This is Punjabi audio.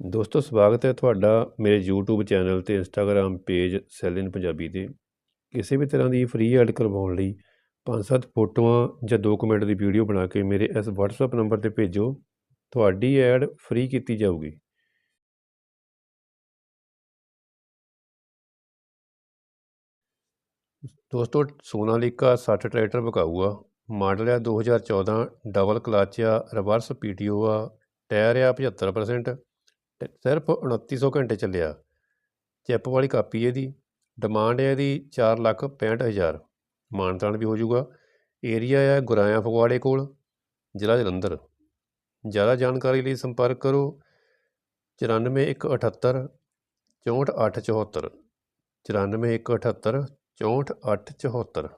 ਦੋਸਤੋ, ਸਵਾਗਤ ਹੈ ਤੁਹਾਡਾ ਮੇਰੇ YouTube ਚੈਨਲ ਤੇ Instagram ਪੇਜ ਸੈਲ ਇਨ ਪੰਜਾਬੀ ਤੇ। ਕਿਸੇ ਵੀ ਤਰ੍ਹਾਂ ਦੀ ਫ੍ਰੀ ਐਡ ਕਰਵਾਉਣ ਲਈ ਪੰਜ ਸੱਤ ਫੋਟੋਆਂ ਜਾਂ 2 ਮਿੰਟ ਦੀ ਵੀਡੀਓ ਬਣਾ ਕੇ ਮੇਰੇ ਇਸ WhatsApp ਨੰਬਰ ਤੇ ਭੇਜੋ, ਤੁਹਾਡੀ ਐਡ ਫ੍ਰੀ ਕੀਤੀ ਜਾਊਗੀ। ਦੋਸਤੋ, ਸੋਨਾਲੀਕਾ 60 ਟਰੈਕਟਰ ਵਿਕਾਊ ਆ ਮਾਡਲ ਆ 2014 ਡਬਲ ਕਲਚ ਆ ਰਿਵਰਸ ਪੀਟੀਓ ਆ ਟਾਇਰ ਆ 75% ਸਿਰਫ 2900 ਘੰਟੇ ਚੱਲਿਆ। ਚਿੱਪ ਵਾਲੀ ਕਾਪੀ ਇਹਦੀ ਡਿਮਾਂਡ ਹੈ ਇਹਦੀ 4 ਲੱਖ 65000 ਮਾਨਤਾਨ ਵੀ ਹੋ ਜਾਊਗਾ। ਏਰੀਆ ਹੈ ਗੁਰਾਇਆ ਫਗਵਾੜੇ ਕੋਲ, ਜ਼ਿਲ੍ਹਾ ਜਲੰਧਰ। ਜ਼ਿਆਦਾ ਜਾਣਕਾਰੀ ਲਈ ਸੰਪਰਕ ਕਰੋ 94178 64874 94178 64874